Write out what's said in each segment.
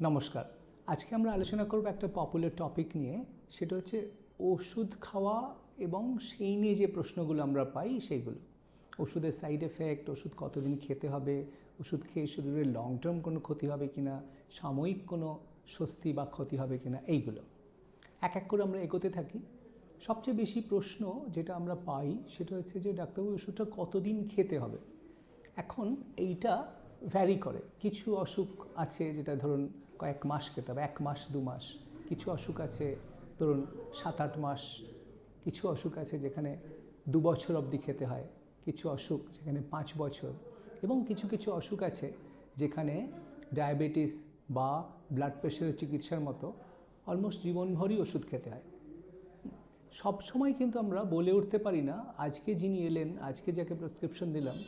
নমস্কার। আজকে আমরা আলোচনা করব একটা পপুলার টপিক নিয়ে, সেটা হচ্ছে ওষুধ খাওয়া এবং সেই নিয়ে যে প্রশ্নগুলো আমরা পাই সেইগুলো। ওষুধের সাইড এফেক্ট ওষুধ কতদিন খেতে হবে, ওষুধ খেয়ে শরীরের লং টার্ম কোনো ক্ষতি হবে কি না সাময়িক কোনো স্বস্তি বা ক্ষতি হবে কি না এইগুলো। এক এক করে আমরা এগোতে থাকি। সবচেয়ে বেশি প্রশ্ন যেটা আমরা পাই, সেটা হচ্ছে যে ডাক্তারবাবু, ওষুধটা কতদিন খেতে হবে? এখন এইটা ভ্যারি করে। কিছু অসুখ আছে যেটা ধরুন কয়েক মাস খেতে হবে, এক মাস, দু মাস। কিছু অসুখ আছে, ধরুন সাত, আট মাস। কিছু অসুখ আছে যেখানে দু বছর অবধি খেতে হয়, কিছু অসুখ যেখানে পাঁচ বছর। এবং কিছু কিছু অসুখ আছে যেখানে ডায়াবেটিস বা ব্লাড প্রেশারের চিকিৎসার মতো অলমোস্ট জীবনভরই ওষুধ খেতে হয়। সব সময় কিন্তু আমরা বলে উঠতে পারি না, আজকে যিনি এলেন, আজকে যাকে প্রেসক্রিপশন দিলাম,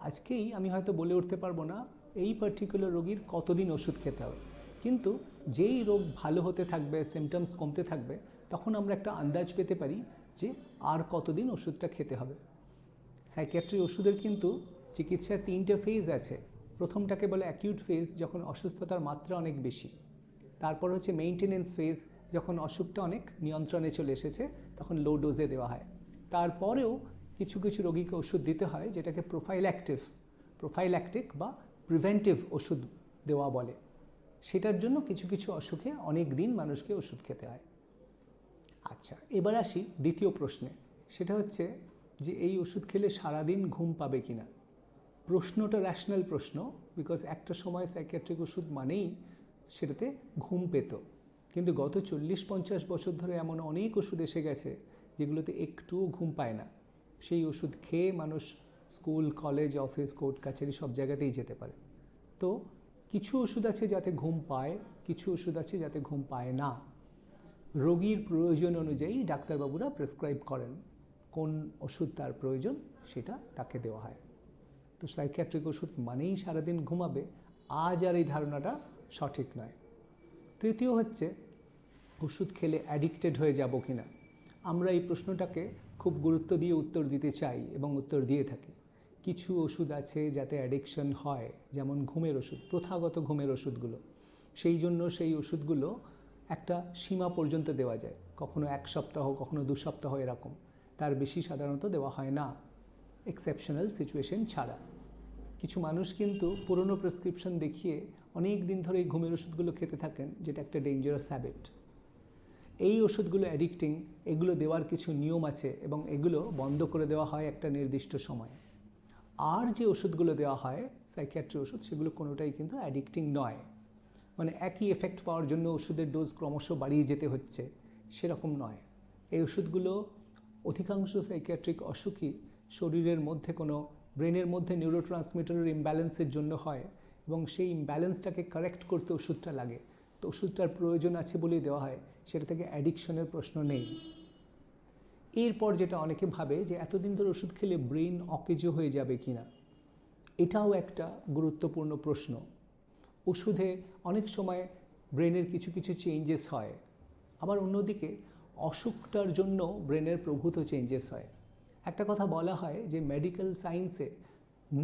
আজকেই আমি হয়তো বলে উঠতে পারব না এই পার্টিকুলার রোগীর কতদিন ওষুধ খেতে হবে। কিন্তু যেই রোগ ভালো হতে থাকবে সিমটমস কমতে থাকবে, তখন আমরা একটা আন্দাজ পেতে পারি যে আর কতদিন ওষুধটা খেতে হবে। সাইকিয়াট্রি ওষুধের কিন্তু চিকিৎসার তিনটে ফেজ আছে। প্রথমটাকে বলে অ্যাকিউট ফেজ যখন অসুস্থতার মাত্রা অনেক বেশি। তারপর হচ্ছে মেইনটেনেন্স ফেজ যখন অসুখটা অনেক নিয়ন্ত্রণে চলে এসেছে, তখন লো ডোজে দেওয়া হয়। তারপরেও কিছু কিছু রোগীকে ওষুধ দিতে হয়, যেটাকে প্রোফাইল অ্যাক্টিভ প্রোফাইল অ্যাক্টিক বা প্রিভেন্টিভ ওষুধ দেওয়া বলে। সেটার জন্য কিছু কিছু অসুখে অনেক দিন মানুষকে ওষুধ খেতে হয়। আচ্ছা এবার আসি দ্বিতীয় প্রশ্নে। সেটা হচ্ছে যে এই ওষুধ খেলে সারাদিন ঘুম পাবে কি না প্রশ্নটা র্যাশনাল প্রশ্ন বিকজ একটা সময় সাইকিয়াট্রিক ওষুধ মানেই সেটাতে ঘুম পেত। কিন্তু গত চল্লিশ, পঞ্চাশ বছর ধরে এমন অনেক ওষুধ এসে গেছে যেগুলোতে একটুও ঘুম পায় না। সেই ওষুধ খেয়ে মানুষ স্কুল, কলেজ, অফিস, কোর্ট, কাছারি সব জায়গাতেই যেতে পারে। তো কিছু ওষুধ আছে যাতে ঘুম পায়, কিছু ওষুধ আছে যাতে ঘুম পায় না। রোগীর প্রয়োজন অনুযায়ী ডাক্তারবাবুরা প্রেসক্রাইব করেন কোন ওষুধ তার প্রয়োজন সেটা তাকে দেওয়া হয়। তো সাইকিয়াট্রিক ওষুধ মানেই সারাদিন ঘুমাবে, আজ আর এই ধারণাটা সঠিক নয়। তৃতীয় হচ্ছে, ওষুধ খেলে অ্যাডিক্টেড হয়ে যাব কি না আমরা এই প্রশ্নটাকে খুব গুরুত্ব দিয়ে উত্তর দিতে চাই এবং উত্তর দিয়ে থাকি। কিছু ওষুধ আছে যাতে অ্যাডিকশন হয়, যেমন ঘুমের ওষুধ, প্রথাগত ঘুমের ওষুধগুলো। সেই জন্য সেই ওষুধগুলো একটা সীমা পর্যন্ত দেওয়া যায়। কখনো এক সপ্তাহ, কখনো দু সপ্তাহ এরকম। তার বেশি সাধারণত দেওয়া হয় না। এক্সেপশনাল সিচুয়েশন ছাড়া। কিছু মানুষ কিন্তু পুরনো প্রেসক্রিপশন দেখিয়ে অনেক দিন ধরে এই ঘুমের ওষুধগুলো খেতে থাকেন, যেটা একটা ডেঞ্জারাস হ্যাবিট এই ওষুধগুলো অ্যাডিক্টিং এগুলো দেওয়ার কিছু নিয়ম আছে এবং এগুলো বন্ধ করে দেওয়া হয় একটা নির্দিষ্ট সময়। আর যে ওষুধগুলো দেওয়া হয় সাইকিয়াট্রি ওষুধ, সেগুলো কোনোটাই কিন্তু অ্যাডিক্টিং নয়। মানে একই এফেক্ট পাওয়ার জন্য ওষুধের ডোজ ক্রমশ বাড়িয়ে যেতে হচ্ছে, সেরকম নয়। এই ওষুধগুলো অধিকাংশ সাইকিয়াট্রিক অসুখই শরীরের মধ্যে কোনো, ব্রেনের মধ্যে নিউরো ট্রান্সমিটারের ইমব্যালেন্সের জন্য হয় এবং সেই ইমব্যালেন্সটাকে কারেক্ট করতে ওষুধটা লাগে। তো ওষুধটার প্রয়োজন আছে বলেই দেওয়া হয়, সেটা থেকে অ্যাডিকশনের প্রশ্ন নেই। এরপর যেটা অনেকে ভাবে যে এতদিন ধরে ওষুধ খেলে ব্রেন অকেজো হয়ে যাবে কি না এটাও একটা গুরুত্বপূর্ণ প্রশ্ন। ওষুধে অনেক সময় ব্রেনের কিছু কিছু চেঞ্জেস হয়, আবার অন্যদিকে অসুখটার জন্য ব্রেনের প্রভূত চেঞ্জেস হয়। একটা কথা বলা হয় যে মেডিকেল সায়েন্সে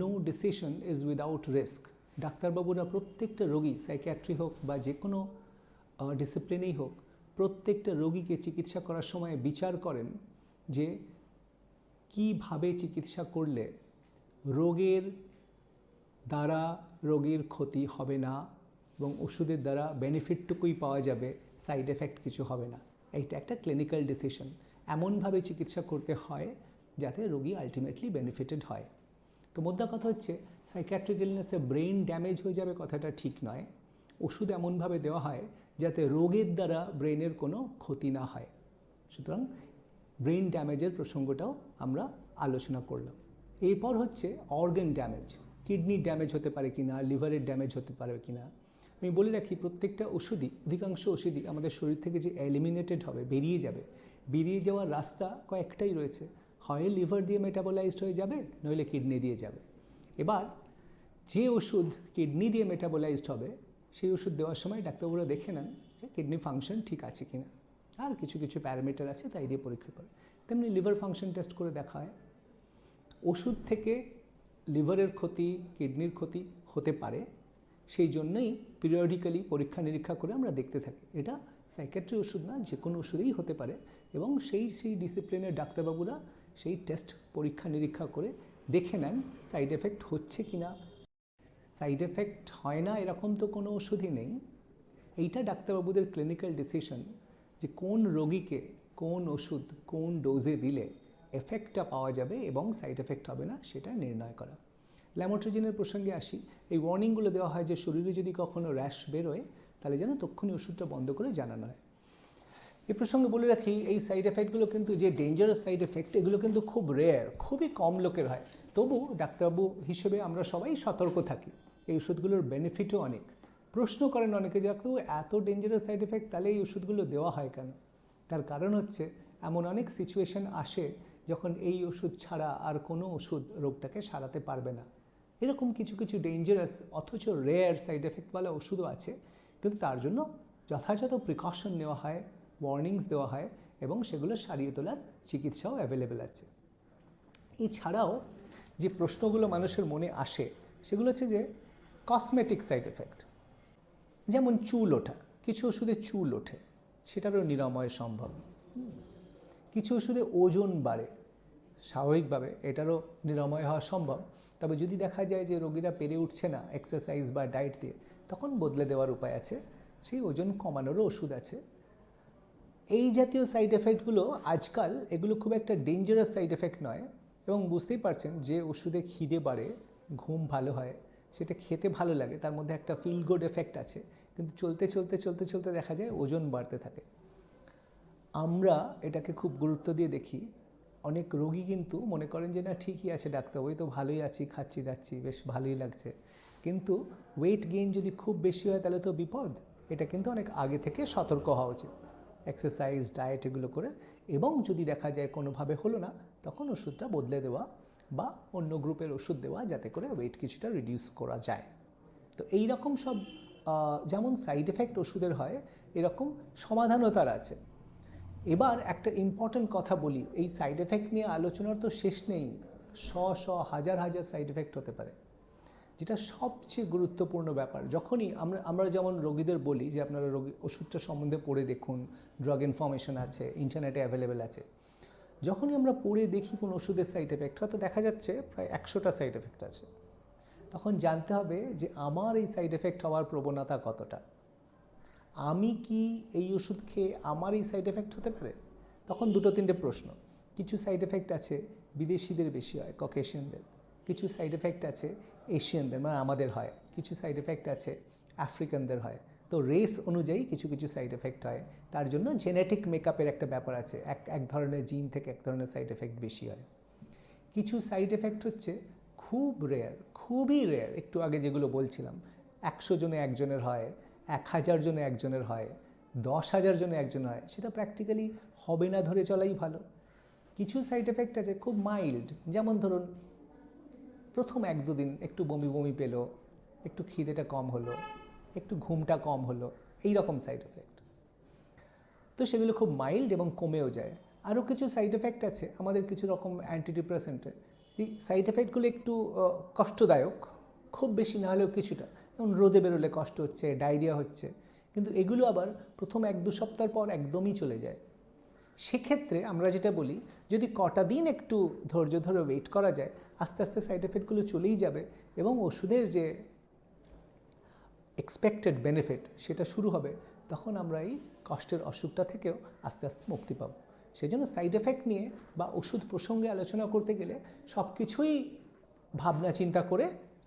no decision is without risk ডাক্তারবাবুরা প্রত্যেকটা রোগী সাইকিয়াট্রি হোক বা যে কোনো ডিসিপ্লিনেই হোক, প্রত্যেকটা রোগীকে চিকিৎসা করার সময় বিচার করেন যে কীভাবে চিকিৎসা করলে রোগের দ্বারা রোগীর ক্ষতি হবে না এবং ওষুধের দ্বারা বেনিফিটটুকুই পাওয়া যাবে সাইড এফেক্ট কিছু হবে না। এইটা একটা ক্লিনিক্যাল ডিসিশন এমনভাবে চিকিৎসা করতে হয় যাতে রোগী আলটিমেটলি বেনিফিটেড হয়। তো মোদ্দা কথা হচ্ছে সাইকিয়াট্রিক ইলনেসে ব্রেন ড্যামেজ হয়ে যাবে কথাটা ঠিক নয়। ওষুধ এমনভাবে দেওয়া হয় যাতে রোগের দ্বারা ব্রেনের কোনো ক্ষতি না হয়। সুতরাং ব্রেন ড্যামেজের প্রসঙ্গটাও আমরা আলোচনা করলাম। এরপর হচ্ছে অর্গান ড্যামেজ কিডনির ড্যামেজ হতে পারে কি না লিভারের ড্যামেজ হতে পারে কি না আমি বলে রাখি, প্রত্যেকটা ওষুধই, অধিকাংশ ওষুধই আমাদের শরীর থেকে যে এলিমিনেটেড হবে, বেরিয়ে যাবে, বেরিয়ে যাওয়ার রাস্তা কয়েকটাই রয়েছে। হয় লিভার দিয়ে মেটাবোলাইজড হয়ে যাবে, নইলে কিডনি দিয়ে যাবে। এবার যে ওষুধ কিডনি দিয়ে মেটাবোলাইজড হবে, সেই ওষুধ দেওয়ার সময় ডাক্তারবাবুরা দেখে নেন যে কিডনি ফাংশন ঠিক আছে কিনা। আর কিছু কিছু প্যারামিটার আছে, তাই দিয়ে পরীক্ষা করে। তেমনি লিভার ফাংশন টেস্ট করে দেখা হয়। ওষুধ থেকে লিভারের ক্ষতি, কিডনির ক্ষতি হতে পারে। সেই জন্যই পিরিয়ডিক্যালি পরীক্ষা নিরীক্ষা করে আমরা দেখতে থাকি। এটা সাইকেট্রি ওষুধ না, যে কোনো ওষুধেই হতে পারে। এবং সেই সেই ডিসিপ্লিনের ডাক্তারবাবুরা সেই টেস্ট পরীক্ষা নিরীক্ষা করে দেখে নেন সাইড এফেক্ট হচ্ছে কি না সাইড এফেক্ট হয় না, এরকম তো কোনো ওষুধই নেই। এইটা ডাক্তারবাবুদের ক্লিনিক্যাল ডিসিশন যে কোন রোগীকে কোন ওষুধ, কোন ডোজে দিলে এফেক্টটা পাওয়া যাবে এবং সাইড এফেক্ট হবে না, সেটা নির্ণয় করা। ল্যামোট্রোজেনের প্রসঙ্গে আসি। এই ওয়ার্নিংগুলো দেওয়া হয় যে শরীরে যদি কখনও র্যাশ বেরোয়, তাহলে যেন তক্ষুনি ওষুধটা বন্ধ করে জানানো হয়। এ প্রসঙ্গে বলে রাখি, এই সাইড এফেক্টগুলো কিন্তু যে ডেঞ্জারাস সাইড এফেক্ট এগুলো কিন্তু খুব রেয়ার খুবই কম লোকের হয়। তবু ডাক্তারবাবু হিসেবে আমরা সবাই সতর্ক থাকি। এই ওষুধগুলোর বেনিফিটও অনেক। প্রশ্ন করেন অনেকে যে এত ডেঞ্জারাস সাইড এফেক্ট তাহলে এই ওষুধগুলো দেওয়া হয় কেন? তার কারণ হচ্ছে, এমন অনেক সিচুয়েশন আসে যখন এই ওষুধ ছাড়া আর কোনো ওষুধ রোগটাকে সারাতে পারবে না। এরকম কিছু কিছু ডেঞ্জারাস অথচ রেয়ার সাইড এফেক্টওয়ালা ওষুধও আছে। কিন্তু তার জন্য যথাযথ প্রিকশন নেওয়া হয় ওয়ার্নিংস দেওয়া হয় এবং সেগুলো সারিয়ে তোলার চিকিৎসাও অ্যাভেলেবেল আছে। এছাড়াও যে প্রশ্নগুলো মানুষের মনে আসে, সেগুলো হচ্ছে যে কসমেটিক সাইড এফেক্ট যেমন চুল ওঠা, কিছু ওষুধে চুল ওঠে, সেটারও নিরাময় সম্ভব। কিছু ওষুধে ওজন বাড়ে, স্বাভাবিকভাবে এটারও নিরাময় হওয়া সম্ভব। তবে যদি দেখা যায় যে রোগীরা পেরে উঠছে না এক্সারসাইজ বা ডায়েট দিয়ে, তখন বদলে দেওয়ার উপায় আছে। সেই ওজন কমানোরও ওষুধ আছে। এই জাতীয় সাইড এফেক্টগুলো আজকাল, এগুলো খুব একটা ডেঞ্জারাস সাইড এফেক্ট নয় এবং বুঝতেই পারছেন যে ওষুধে খিদে বাড়ে, ঘুম ভালো হয় সেটা খেতে ভালো লাগে, তার মধ্যে একটা ফিল গুড এফেক্ট আছে। কিন্তু চলতে চলতে চলতে চলতে দেখা যায় ওজন বাড়তে থাকে। আমরা এটাকে খুব গুরুত্ব দিয়ে দেখি। অনেক রোগী কিন্তু মনে করেন যে, না, ঠিকই আছে ডাক্তার, ওই তো ভালোই আছি, খাচ্ছি, দাচ্ছি, বেশ ভালোই লাগছে। কিন্তু ওয়েট গেইন যদি খুব বেশি হয়, তাহলে তো বিপদ। এটা কিন্তু অনেক আগে থেকে সতর্ক হওয়া উচিত। এক্সারসাইজ ডায়েট এগুলো করে। এবং যদি দেখা যায় কোনোভাবে হলো না, তখন ওষুধটা বদলে দেওয়া বা অন্য গ্রুপের ওষুধ দেওয়া যাতে করে ওয়েট কিছুটা রিডিউস করা যায়। তো এই রকম সব যেমন সাইড এফেক্ট ওষুধের হয়, এরকম সমাধানও তার আছে। এবার একটা ইম্পর্ট্যান্ট কথা বলি, এই সাইড এফেক্ট নিয়ে আলোচনার তো শেষ নেই, শ শ, হাজার হাজার সাইড এফেক্ট হতে পারে। যেটা সবচেয়ে গুরুত্বপূর্ণ ব্যাপার, যখনই আমরা আমরা যেমন রোগীদের বলি যে আপনারা রোগী, ওষুধটা সম্বন্ধে পড়ে দেখুন ড্রাগ ইনফরমেশন আছে ইন্টারনেটে অ্যাভেলেবেল আছে যখনই আমরা পড়ে দেখি কোন ওষুধের সাইড এফেক্ট হয়তো দেখা যাচ্ছে প্রায় একশোটা সাইড এফেক্ট আছে। তখন জানতে হবে যে আমার এই সাইড এফেক্ট হওয়ার প্রবণতা কতটা। আমি কি এই ওষুধ খেয়ে আমার এই সাইড এফেক্ট হতে পারে? তখন দুটো তিনটে প্রশ্ন। কিছু সাইড এফেক্ট আছে বিদেশিদের বেশি হয় ককেশিয়ানদের কিছু সাইড এফেক্ট আছে এশিয়ানদের মানে আমাদের হয়। কিছু সাইড এফেক্ট আছে আফ্রিকানদের হয়। তো রেস অনুযায়ী কিছু কিছু সাইড এফেক্ট হয়। তার জন্য জেনেটিক মেকআপের একটা ব্যাপার আছে। এক এক ধরনের জিন থেকে এক ধরনের সাইড এফেক্ট বেশি হয়। কিছু সাইড এফেক্ট হচ্ছে খুব রেয়ার খুবই রেয়ার একটু আগে যেগুলো বলছিলাম। একশো জনে একজনের হয়, এক হাজার জনে একজনের হয়, দশ হাজার জনে একজন হয়, সেটা প্র্যাকটিক্যালি হবে না ধরে চলাই ভালো। কিছু সাইড এফেক্ট আছে খুব মাইল্ড যেমন ধরুন, প্রথম এক দুদিন একটু বমি বমি পেল, একটু খিদেটা কম হলো একটু ঘুমটা কম হলো এই রকম সাইড এফেক্ট তো সেগুলো খুব মাইল্ড এবং কমেও যায়। আরও কিছু সাইড এফেক্ট আছে, আমাদের কিছু রকম অ্যান্টিডিপ্রেসেন্টের এই সাইড এফেক্টগুলো একটু কষ্টদায়ক, খুব বেশি না হলেও কিছুটা। যেমন রোদে বেরোলে কষ্ট হচ্ছে, ডায়রিয়া হচ্ছে, কিন্তু এগুলো আবার প্রথম এক দু সপ্তাহ পর একদমই চলে যায়। সেক্ষেত্রে আমরা যেটা বলি, যদি কটা দিন একটু ধৈর্য ধরে ওয়েট করা যায়, আস্তে আস্তে সাইড এফেক্টগুলো চলেই যাবে এবং ওষুধের যে এক্সপেক্টেড বেনিফিট সেটা শুরু হবে, তখন আমরা এই কষ্টের অসুখটা থেকেও আস্তে আস্তে মুক্তি পাবো। সেই জন্য সাইড এফেক্ট নিয়ে বা ওষুধ প্রসঙ্গে আলোচনা করতে গেলে সব কিছুই ভাবনা চিন্তা করে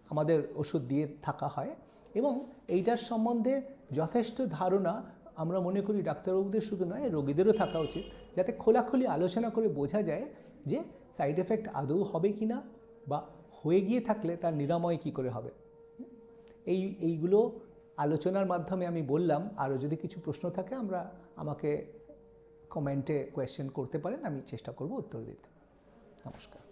আমাদের ওষুধ দিয়ে থাকা হয় এবং এইটার সম্বন্ধে যথেষ্ট ধারণা আমরা মনে করি ডাক্তারবাবুদের শুধু নয়, রোগীদেরও থাকা উচিত। যাতে খোলাখুলি আলোচনা করে বোঝা যায় যে সাইড এফেক্ট আদৌ হবে কি না বা হয়ে গিয়ে থাকলে তার নিরাময় কী করে হবে। এই, এইগুলো আলোচনার মাধ্যমে আমি বললাম, আরও যদি কিছু প্রশ্ন থাকে আমরা আমাকে কমেন্টে কোয়েশ্চেন করতে পারেন, আমি চেষ্টা করব উত্তর দিতে। নমস্কার।